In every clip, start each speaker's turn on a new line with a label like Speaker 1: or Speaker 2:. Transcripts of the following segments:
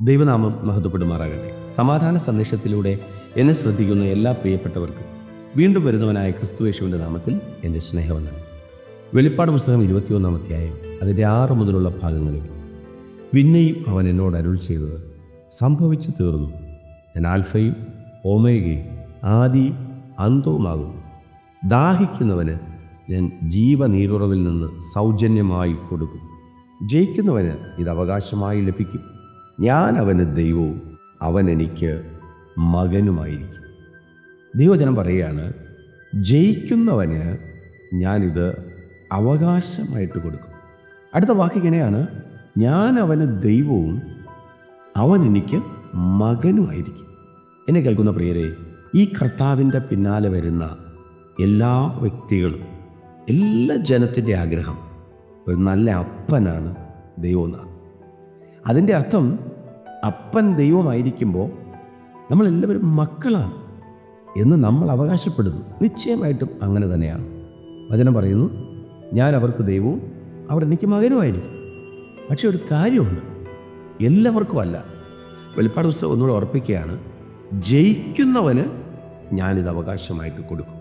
Speaker 1: ദൈവനാമം മഹത്വപ്പെടുമാറാകട്ടെ. സമാധാന സന്ദേശത്തിലൂടെ എന്നെ ശ്രദ്ധിക്കുന്ന എല്ലാ പ്രിയപ്പെട്ടവർക്കും വീണ്ടും വരുന്നവനായ ക്രിസ്തുവേശുവിന്റെ നാമത്തിൽ എന്റെ സ്നേഹവന്ദനം. വെളിപ്പാട് പുസ്തകം ഇരുപത്തിയൊന്നാം അധ്യായം അതിന്റെ ആറ് മുതലുള്ള ഭാഗങ്ങളിൽ പിന്നെയും അവൻ എന്നോട് അരുൾ ചെയ്തത് സംഭവിച്ചു തീർന്നു. ഞാൻ ആൽഫയും ഓമേഗയും ആദിയും അന്തവുമാകുന്നു. ദാഹിക്കുന്നവന് ഞാൻ ജീവനീരുറവിൽ നിന്ന് സൗജന്യമായി കൊടുക്കും. ജയിക്കുന്നവന് ഇത് അവകാശമായി ലഭിക്കും. ഞാൻ അവന് ദൈവവും അവൻ എനിക്ക് മകനുമായിരിക്കും. ദൈവജനം പറയുകയാണ് ജയിക്കുന്നവന് ഞാനിത് അവകാശമായിട്ട് കൊടുക്കും. അടുത്ത വാക്ക് ഇങ്ങനെയാണ് ഞാൻ അവന് ദൈവവും അവൻ എനിക്ക് മകനുമായിരിക്കും. എന്നെ കേൾക്കുന്ന പ്രിയരെ ഈ കർത്താവിന്റെ പിന്നാലെ വരുന്ന എല്ലാ വ്യക്തികളും എല്ലാ ജനത്തിന്റെ ആഗ്രഹം ഒരു നല്ല അപ്പനാണ് ദൈവം എന്നാണ്. അതിന്റെ അർത്ഥം അപ്പൻ ദൈവമായിരിക്കുമ്പോൾ നമ്മളെല്ലാവരും മക്കളാണ് എന്ന് നമ്മൾ അവകാശപ്പെടുന്നു. നിശ്ചയമായിട്ടും അങ്ങനെ തന്നെയാണ്. വചനം പറയുന്നു ഞാൻ അവർക്ക് ദൈവവും അവർ എനിക്ക് മകനുമായിരിക്കും പക്ഷെ ഒരു കാര്യമുണ്ട്. എല്ലാവർക്കും അല്ല. വെളിപ്പാട് പുസ്തകം ഒന്നുകൂടെ ഉറപ്പിക്കുകയാണ് ജയിക്കുന്നവന് ഞാനിത് അവകാശമായിട്ട് കൊടുക്കും.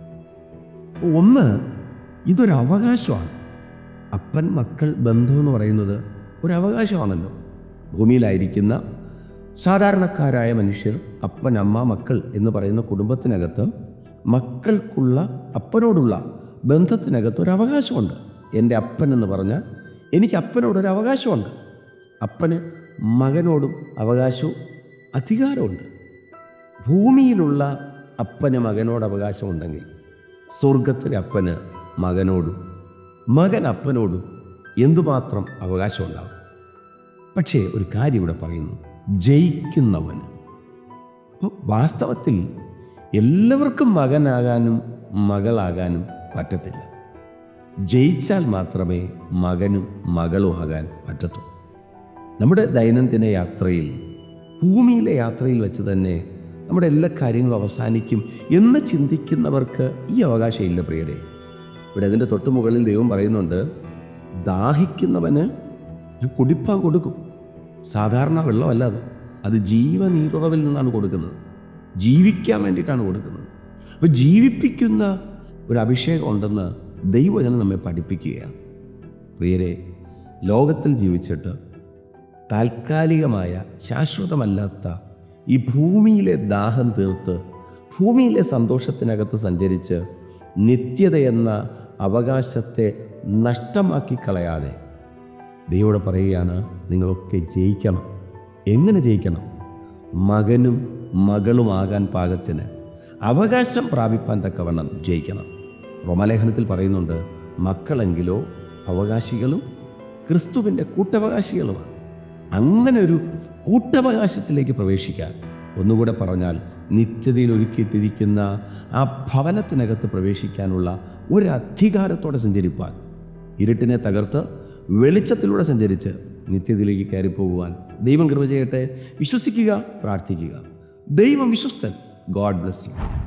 Speaker 1: ഒന്ന് ഇതൊരു അവകാശമാണ്. അപ്പൻ മക്കൾ ബന്ധം എന്ന് പറയുന്നത് ഒരു അവകാശമാണല്ലോ. ഭൂമിയിലായിരിക്കുന്ന സാധാരണക്കാരായ മനുഷ്യർ അപ്പൻ അമ്മ മക്കൾ എന്ന് പറയുന്ന കുടുംബത്തിനകത്ത് മക്കൾക്കുള്ള അപ്പനോടുള്ള ബന്ധത്തിനകത്ത് ഒരു അവകാശമുണ്ട്. എന്റെ അപ്പൻ എന്ന് പറഞ്ഞാൽ എനിക്ക് അപ്പനോടൊരു അവകാശമുണ്ട്. അപ്പന് മകനോടും അവകാശവും അധികാരമുണ്ട്. ഭൂമിയിലുള്ള അപ്പന് മകനോട് അവകാശമുണ്ടെങ്കിൽ സ്വർഗത്തിലെ അപ്പന് മകനോടും മകൻ അപ്പനോടും എന്തുമാത്രം അവകാശമുണ്ടാകും പക്ഷേ ഒരു കാര്യം ഇവിടെ പറയുന്നു. ജയിക്കുന്നവന് വാസ്തവത്തിൽ എല്ലാവർക്കും മകനാകാനും മകളാകാനും പറ്റത്തില്ല. ജയിച്ചാൽ മാത്രമേ മകനും മകളും ആകാൻ പറ്റത്തുള്ളൂ നമ്മുടെ ദൈനംദിന യാത്രയിൽ ഭൂമിയിലെ യാത്രയിൽ വെച്ച് തന്നെ നമ്മുടെ എല്ലാ കാര്യങ്ങളും അവസാനിക്കും എന്ന് ചിന്തിക്കുന്നവർക്ക് ഈ അവകാശമില്ല പ്രിയരെ. ഇവിടെ അതിന്റെ തൊട്ട് മുകളിൽ ദൈവം പറയുന്നുണ്ട് ദാഹിക്കുന്നവന് ഞാൻ കുടിപ്പാൻ കൊടുക്കും. സാധാരണ വെള്ളമല്ല അത്. അത് ജീവനീരുറവിൽ നിന്നാണ് കൊടുക്കുന്നത്. ജീവിക്കാൻ വേണ്ടിയിട്ടാണ് കൊടുക്കുന്നത്. അപ്പോൾ ജീവിപ്പിക്കുന്ന ഒരു അഭിഷേകം ഉണ്ടെന്ന് ദൈവജനം നമ്മെ പഠിപ്പിക്കുകയാണ്. പ്രിയരെ ലോകത്തിൽ ജീവിച്ചിട്ട് താൽക്കാലികമായ ശാശ്വതമല്ലാത്ത ഈ ഭൂമിയിലെ ദാഹം തീർത്ത് ഭൂമിയിലെ സന്തോഷത്തിനകത്ത് സഞ്ചരിച്ച് നിത്യതയെന്ന അവകാശത്തെ നഷ്ടമാക്കി കളയാതെ ദൈവോട് പറയുകയാണ് നിങ്ങളൊക്കെ ജയിക്കണം. എങ്ങനെ ജയിക്കണം? മകനും മകളുമാകാൻ പാകത്തിന് അവകാശം പ്രാപിപ്പാൻ തക്കവണ്ണം ജയിക്കണം. റോമാലേഖനത്തിൽ പറയുന്നുണ്ട് മക്കളെങ്കിലോ അവകാശികളും ക്രിസ്തുവിന്റെ കൂട്ടവകാശികളുമാണ്. അങ്ങനെ ഒരു കൂട്ടവകാശത്തിലേക്ക് പ്രവേശിക്കാൻ ഒന്നുകൂടെ പറഞ്ഞാൽ നിത്യതയിൽ ഒരുക്കിയിട്ടിരിക്കുന്ന ആ ഭവനത്തിനകത്ത് പ്രവേശിക്കാനുള്ള ഒരു അധികാരത്തോടെ സഞ്ചരിപ്പാൻ. ഇരുട്ടിനെ തകർത്ത് വെളിച്ചത്തിലൂടെ സഞ്ചരിച്ച് നിത്യത്തിലേക്ക് കയറിപ്പോകുവാൻ ദൈവം കൃപ ചെയ്യട്ടെ. വിശ്വസിക്കുക പ്രാർത്ഥിക്കുക. ദൈവം വിശ്വസ്തൻ. God bless you